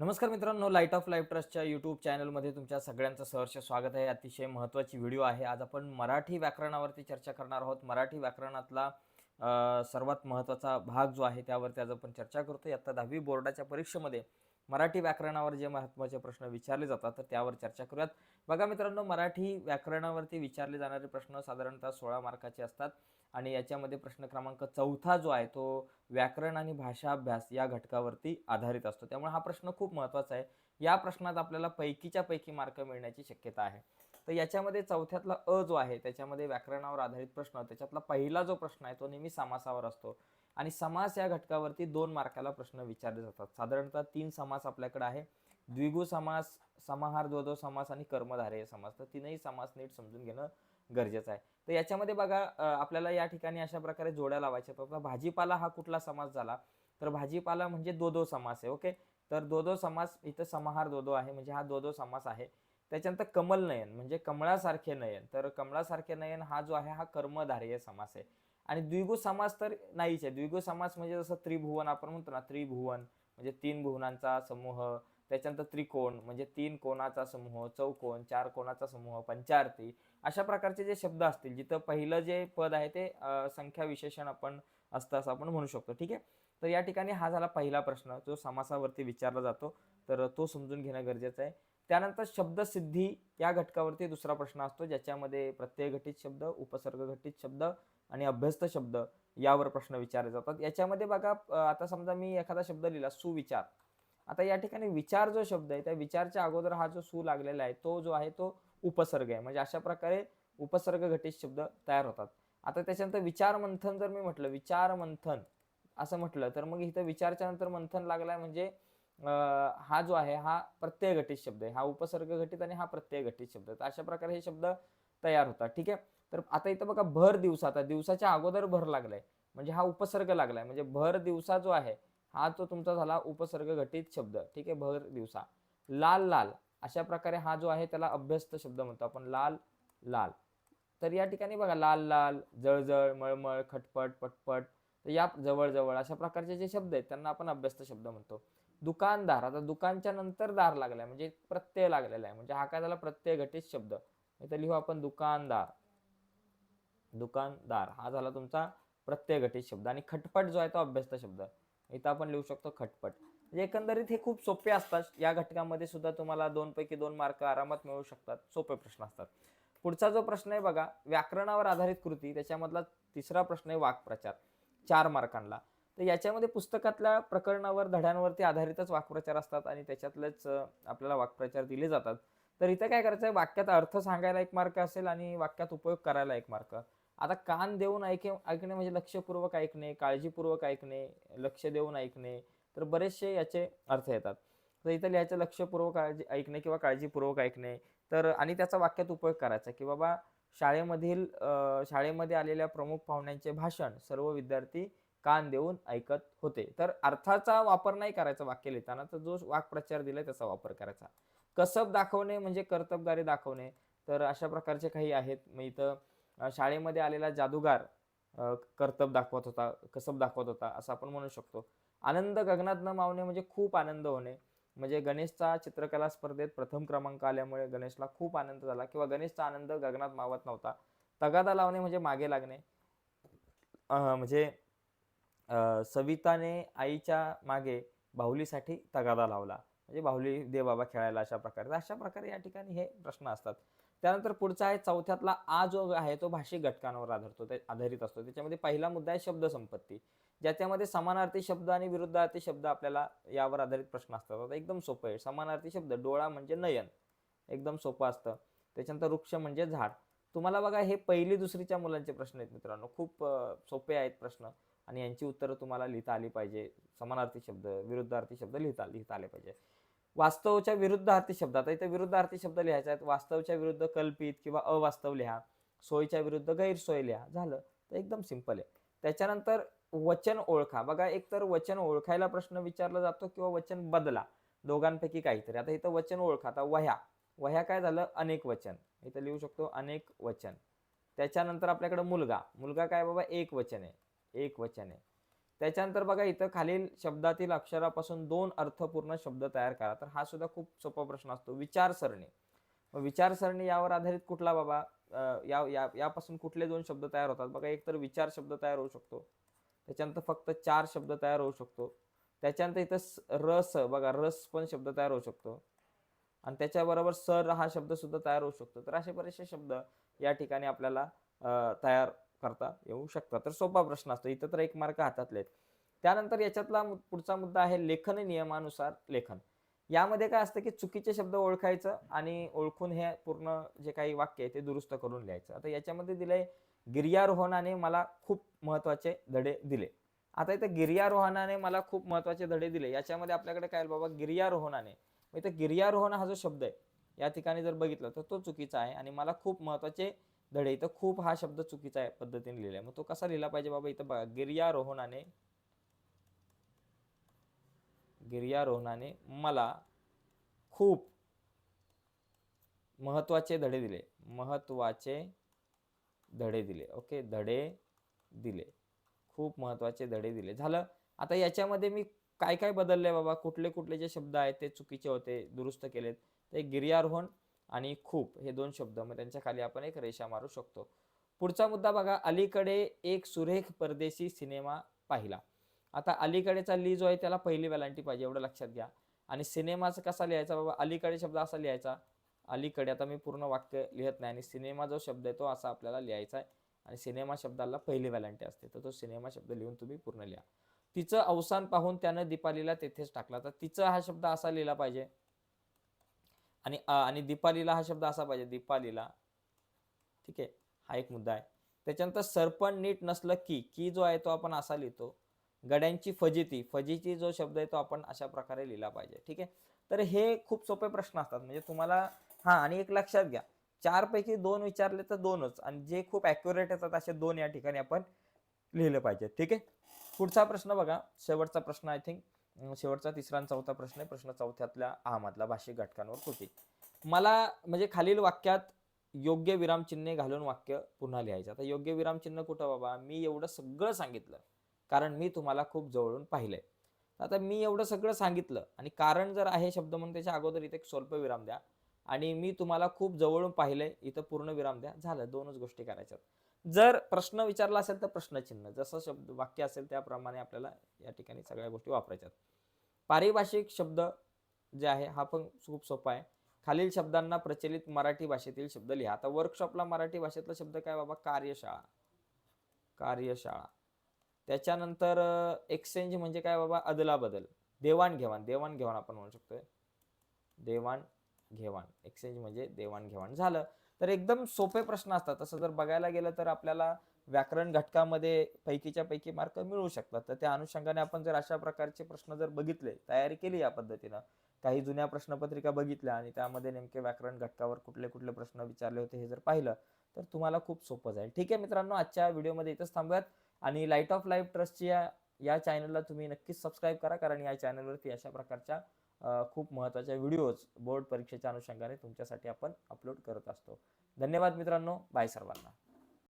नमस्कार मित्रांनो light of life ट्रस्टच्या यूट्यूब चॅनलमध्ये तुमच्या सगळ्यांचं सहर्ष स्वागत आहे. अतिशय महत्त्वाची व्हिडिओ आहे. आज आपण मराठी व्याकरणावरती चर्चा करणार आहोत. मराठी व्याकरणातला सर्वात महत्त्वाचा भाग जो आहे त्यावरती आज आपण चर्चा करतो आत्ता दहावी बोर्डाच्या परीक्षेमध्ये मराठी व्याकरणावर जे महत्त्वाचे प्रश्न विचारले जातात तर त्यावर चर्चा करूयात. बघा मित्रांनो मराठी व्याकरणावरती विचारले जाणारे प्रश्न साधारणतः सोळा मार्काचे असतात आणि याच्यामध्ये प्रश्न क्रमांक चौथा जो आहे तो व्याकरण आणि भाषा अभ्यास या घटकावरती आधारित असतो. त्यामुळे हा प्रश्न खूप महत्त्वाचा आहे. या प्रश्नात आपल्याला पैकीच्या पैकी मार्क मिळण्याची शक्यता आहे. तर याच्यामध्ये चौथ्यातला अ जो आहे त्याच्यामध्ये व्याकरणावर आधारित प्रश्न त्याच्यातला पहिला जो प्रश्न आहे तो नेहमी समासावर असतो. आणि समास या घटकावरती दोन मार्काला प्रश्न विचारले जातात. साधारणतः तीन समास आपल्याकडे आहे. द्विगु समास समाहार द्वंद्व समास आणि कर्मधारय समास. तर तीनही समास नीट समजून घेणं गरजेचं आहे. तर याच्यामध्ये बघा आपल्याला या ठिकाणी अशा प्रकारे जोड्या लावायच्या भाजीपाला हा कुठला समास झाला? तर भाजीपाला म्हणजे दोदो समास आहे ओके? तर दोदो समास इथं समाहार दोदो आहे म्हणजे हा दोदो समास आहे. त्याच्यानंतर कमल नयन म्हणजे कमळासारखे नयन. तर कमळासारखे नयन हा जो आहे हा कर्मधारय समास आहे. आणि द्विगु समास तर नाहीच आहे. द्विगु समास म्हणजे जसं त्रिभुवन आपण म्हणतो ना त्रिभुवन म्हणजे तीन भुवनांचा समूह त्याच्यानंतर त्रिकोण म्हणजे तीन कोणाचा समूह चौकोन चार कोणाचा समूह पंचारती अशा प्रकारचे जे शब्द असतील जिथं पहिलं जे पद आहे ते संख्या विशेषण आपण असतं असं आपण म्हणू शकतो. ठीक आहे? तर या ठिकाणी हा झाला पहिला प्रश्न जो समासावरती विचारला जातो. तर तो समजून घेणं गरजेचं आहे. त्यानंतर शब्दसिद्धी या घटकावरती दुसरा प्रश्न असतो ज्याच्यामध्ये प्रत्यय घटित शब्द उपसर्ग घटित शब्द आणि अभ्यस्त शब्द यावर प्रश्न विचारले जातात. याच्यामध्ये बघा आता समजा मी एखादा शब्द लिहिला सुविचार. आता या ठिकाणी विचार जो शब्द आहे त्या विचारच्या अगोदर हा जो सु लागलेला आहे तो जो आहे तो उपसर्ग आहे. म्हणजे अशा प्रकारे उपसर्ग घटित शब्द तयार होतात. आता त्याच्यानंतर विचार मंथन जर मी म्हटलं विचार मंथन असं म्हटलं तर मग इथं विचारच्या नंतर मंथन लागलाय म्हणजे हा जो आहे हा प्रत्यय घटित शब्द आहे. हा उपसर्ग घटित आणि हा प्रत्यय घटित शब्द तर अशा प्रकारे हे शब्द तयार होतात. ठीक आहे? तर आता इथं बघा भर दिवसा. आता दिवसाच्या अगोदर भर लागलाय. म्हणजे हा उपसर्ग लागलाय. म्हणजे भर दिवसा जो आहे हा तो तुमचा झाला उपसर्ग घटित शब्द. ठीक आहे? भर दिवसा. लाल लाल. अशा प्रकारे हा जो आहे त्याला अभ्यस्त शब्द म्हणतो आपण. लाल लाल. तर या ठिकाणी बघा लाल लाल. जळजळ मळमळ खटपट पटपट. तर या जवळजवळ अशा प्रकारचे जे शब्द आहेत त्यांना आपण अभ्यस्त शब्द म्हणतो. दुकानदार आता दुकानच्या नंतर दार लागलाय म्हणजे प्रत्यय लागलेला आहे म्हणजे हा काय झाला? प्रत्यय घटित शब्द. तर लिहू आपण दुकानदार. दुकानदार हा झाला तुमचा प्रत्यय घटित शब्द. आणि खटपट जो आहे तो अभ्यस्त शब्द. इथं आपण लिहू शकतो खटपट. म्हणजे एकंदरीत हे खूप सोपे असतात. या घटकामध्ये सुद्धा तुम्हाला दोन पैकी दोन मार्क आरामात मिळू शकतात. सोपे प्रश्न असतात. पुढचा जो प्रश्न आहे बघा व्याकरणावर आधारित कृती त्याच्यामधला तिसरा प्रश्न आहे वाक्प्रचार. चार मार्कांना तर याच्यामध्ये पुस्तकातल्या प्रकरणावर धड्यांवरती आधारितच वाक्प्रचार असतात आणि त्याच्यातलेच आपल्याला वाक्प्रचार दिले जातात. तर इथं काय करायचं आहे वाक्यात अर्थ सांगायला एक मार्क असेल आणि वाक्यात उपयोग करायला एक मार्क. आता कान देऊन ऐके ऐकणे म्हणजे लक्षपूर्वक ऐकणे काळजीपूर्वक ऐकणे लक्ष देऊन ऐकणे तर बरेचसे याचे अर्थ येतात. तर इथं लिहायचं लक्षपूर्वक काळजी ऐकणे किंवा काळजीपूर्वक ऐकणे. तर आणि त्याचा वाक्यात उपयोग करायचा की बाबा शाळेमधील शाळेमध्ये आलेल्या प्रमुख पाहुण्यांचे भाषण सर्व विद्यार्थी कान देऊन ऐकत होते. तर अर्थाचा वापर नाही करायचा वाक्य लिहिताना तर जो वाक्प्रचार दिलाय त्याचा वापर करायचा. कसब दाखवणे म्हणजे कर्तबगारी दाखवणे. तर अशा प्रकारचे काही आहेत. मग इथं शाळेमध्ये आलेला जादूगार कर्तब दाखवत होता कसब दाखवत होता असं आपण म्हणू शकतो. आनंद गगनात न मावणे म्हणजे खूप आनंद होणे. म्हणजे गणेशचा चित्रकला स्पर्धेत प्रथम क्रमांक आल्यामुळे गणेशला खूप आनंद झाला किंवा गणेशचा आनंद गगनात मावत नव्हता. तगादा लावणे म्हणजे मागे लागणे. म्हणजे सविताने आईच्या मागे बाहुलीसाठी तगादा लावला. म्हणजे बाहुली दे बाबा खेळायला अशा प्रकारे. तर अशा प्रकारे या ठिकाणी हे प्रश्न असतात. त्यानंतर पुढचा आहे चौथ्यातला आ जो आहे तो भाषिक घटकांवर आधारतो ते आधारित असतो. त्याच्यामध्ये पहिला मुद्दा आहे शब्द संपत्ती. ज्याच्यामध्ये समानार्थी शब्द आणि विरुद्धार्थी शब्द आपल्याला यावर आधारित प्रश्न असतात. आता एकदम सोपं आहे. समानार्थी शब्द डोळा म्हणजे नयन. एकदम सोपं असतं. त्याच्यानंतर वृक्ष म्हणजे झाड. तुम्हाला बघा हे पहिली दुसरीच्या मुलांचे प्रश्न आहेत मित्रांनो. खूप सोपे आहेत प्रश्न. आणि यांची उत्तरं तुम्हाला लिहिता आली पाहिजे. समानार्थी शब्द विरुद्धार्थी शब्द लिहिता लिहिता आले पाहिजे. वास्तवच्या विरुद्धार्थी शब्द आता इथे विरुद्धार्थी शब्द लिहायचे आहेत वास्तवच्या विरुद्ध कल्पित किंवा अवास्तव लिहा. सोयीच्या विरुद्ध गैरसोय लिहा. झालं. तर एकदम सिंपल आहे. त्याच्यानंतर वचन ओळखा. बघा एक तर वचन ओळखायला प्रश्न विचारला जातो किंवा वचन बदला. दोघांपैकी काहीतरी. आता इथं वचन ओळखा. आता वह्या. वह्या काय झालं? अनेक वचन. इथं लिहू शकतो अनेक वचन. त्याच्यानंतर आपल्याकडे मुलगा. मुलगा काय बाबा? एक वचन आहे. एक वचन आहे. त्याच्यानंतर बघा इथं खालील शब्दातील अक्षरापासून दोन अर्थपूर्ण शब्द तयार करा. तर हा सुद्धा खूप सोपा प्रश्न असतो. विचारसरणी. मग विचारसरणी यावर आधारित कुठला बाबा या या यापासून कुठले दोन शब्द तयार होतात? बघा एक तर विचार शब्द तयार होऊ शकतो. त्याच्यानंतर फक्त चार शब्द तयार होऊ शकतो. त्याच्यानंतर इथं रस बघा रस पण शब्द तयार होऊ शकतो. आणि त्याच्याबरोबर सर हा शब्द सुद्धा तयार होऊ शकतो. तर असे बरेचसे शब्द या ठिकाणी आपल्याला तयार करता येऊ शकतात. तर सोपा प्रश्न असतो. इथं तर एक मार्क हातातले आहेत. त्यानंतर याच्यातला पुढचा मुद्दा आहे लेखन नियमानुसार लेखन. यामध्ये काय असतं की चुकीचे शब्द ओळखायचं आणि ओळखून हे पूर्ण जे काही वाक्य आहे ते दुरुस्त करून लिहायचं. आता याच्यामध्ये दिलंय गिर्यारोहणाने मला खूप महत्त्वाचे धडे दिले. आता इथं गिर्यारोहणाने मला खूप महत्त्वाचे धडे दिले. याच्यामध्ये आपल्याकडे काय बाबा गिर्यारोहणाने. मग इथं गिर्यारोहण हा जो शब्द आहे या ठिकाणी जर बघितलं तर तो चुकीचा आहे आणि मला खूप महत्त्वाचे धडे. इथं खूप हा शब्द चुकीचा पद्धतीने पद्धतीने आहे मग तो कसा लिहिला पाहिजे बाबा? इथं गिर्यारोहणाने गिर्यारोहणाने मला खूप महत्त्वाचे धडे दिले. महत्त्वाचे धडे दिले. ओके? धडे दिले. खूप महत्त्वाचे धडे दिले. झालं? आता याच्यामध्ये मी काय काय बदलले बाबा? कुठले कुठले जे शब्द आहेत ते चुकीचे होते दुरुस्त केलेत. ते गिर्यारोहण आणि खूप हे दोन शब्द मग त्यांच्या खाली आपण एक रेषा मारू शकतो. पुढचा मुद्दा बघा अलीकडे एक सुरेख परदेशी सिनेमा पाहिला. आता अलीकडेचा ली जो आहे त्याला पहिली वेलांटी पाहिजे एवढं लक्षात घ्या. आणि सिनेमाचा कसा लिहायचा बाबा? अलीकडे शब्द असा लिहायचा अलीकडे आता मी पूर्ण वाक्य लिहित नाही आणि सिनेमा जो शब्द आहे तो असा आपल्याला लिहायचा आहे. आणि सिनेमा शब्दाला पहिली वेलांटी असते तर तो सिनेमा शब्द लिहून तुम्ही पूर्ण लिहा. तिचं अवसान पाहून त्यानं दीपालीला तेथेच टाकला. तर तिचं हा शब्द असा लिहिला पाहिजे आणि अ, आणि दीपालीला हा शब्द असा पाहिजे दीपालीला. ठीक आहे? हा एक मुद्दा आहे. त्याच्यानंतर सरपण नीट नसलं की की जो आहे तो आपण असा लिहितो गड्यांची फजिती फजिती जो शब्द आहे तो आपण अशा प्रकारे लिहिला पाहिजे. ठीक आहे? तर हे खूप सोपे प्रश्न असतात. म्हणजे तुम्हाला हा आणि एक लक्षात घ्या. चार पैकी दोन विचारले तर दोनच आणि जे खूप ॲक्युरेट येतात असे दोन या ठिकाणी आपण लिहिले पाहिजे. ठीक आहे? पुढचा प्रश्न बघा. शेवटचा प्रश्न आय थिंक शेवटचा तिसरा आणि चौथा प्रश्न आहे. प्रश्न चौथ्यातल्या अहमदला भाषिक घटकांवर कृती. मला म्हणजे खालील वाक्यात योग्य विरामचिन्हे घालून वाक्य पुन्हा लिहायचं. आता योग्य विरामचिन्ह कुठं बाबा? मी एवढं सगळं सांगितलं कारण मी तुम्हाला खूप जवळून पाहिलंय. आता मी एवढं सगळं सांगितलं आणि कारण जर आहे शब्द म्हणून त्याच्या अगोदर इथे एक स्वल्प विराम द्या आणि मी तुम्हाला खूप जवळून पाहिलंय इथं पूर्ण विराम द्या झालं. दोनच गोष्टी करायच्यात. जर प्रश्न विचारला असेल तर प्रश्नचिन्ह जसं शब्द वाक्य असेल त्याप्रमाणे आपल्याला या ठिकाणी सगळ्या गोष्टी वापरायच्यात. पारिभाषिक शब्द जे आहे हा पण खूप सोपा आहे. खालील शब्दांना प्रचलित मराठी भाषेतील शब्द लिहा. आता वर्कशॉपला मराठी भाषेतला शब्द काय बाबा? कार्यशाळा. कार्यशाळा. त्याच्यानंतर एक्सचेंज म्हणजे काय बाबा? अदलाबदल. देवाणघेवाण. देवाणघेवाण आपण म्हणू शकतोय. देवाण घेवाण एक्सचेंज म्हणजे देवाणघेवाण झालं. तर एकदम सोपे प्रश्न असतात. तसं जर बघायला गेलं तर आपल्याला व्याकरण घटकामध्ये पैकीच्या पैकी मार्क मिळू शकतात. तर त्या अनुषंगाने आपण जर अशा प्रकारचे प्रश्न जर बघितले तयारी केली या पद्धतीनं काही जुन्या प्रश्नपत्रिका बघितल्या आणि त्यामध्ये नेमके व्याकरण घटकावर कुठले कुठले प्रश्न विचारले होते हे जर पाहिलं तर तुम्हाला खूप सोपं जाईल. ठीक आहे मित्रांनो आजच्या व्हिडिओमध्ये इथंच थांबूयात आणि लाइट ऑफ लाईफ ट्रस्टची या या चॅनलला तुम्ही नक्कीच सबस्क्राईब करा कारण या चॅनलवरती अशा प्रकारच्या खूप महत्त्वाच्या व्हिडिओज बोर्ड परीक्षेच्या अनुषंगाने तुमच्यासाठी आपण अपलोड करत असतो. धन्यवाद मित्रांनो. बाय सर्वांना.